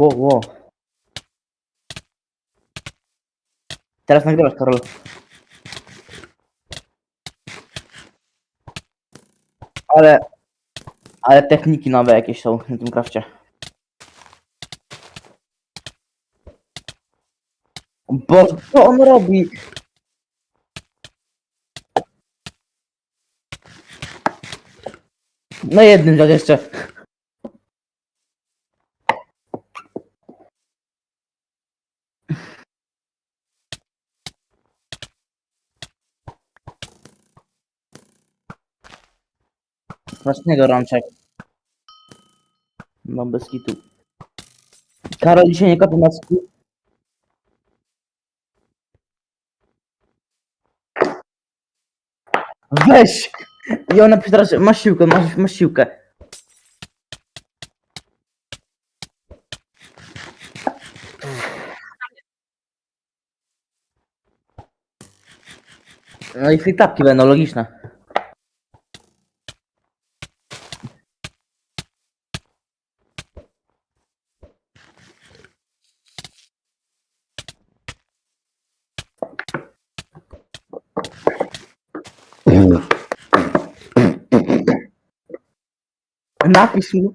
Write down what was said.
Ło, ło. Teraz nagrywasz, Karol. Ale... Ale techniki nowe jakieś są na tym krafcie. Bo co on robi? No jednym rzecz jeszcze. Własnego rączek. No bez kitu. Karol dzisiaj nie kopie maski. Weź! I ona teraz, masz siłkę, masz, masz siłkę. No i flip-tapki będą logiczne. Na piscina.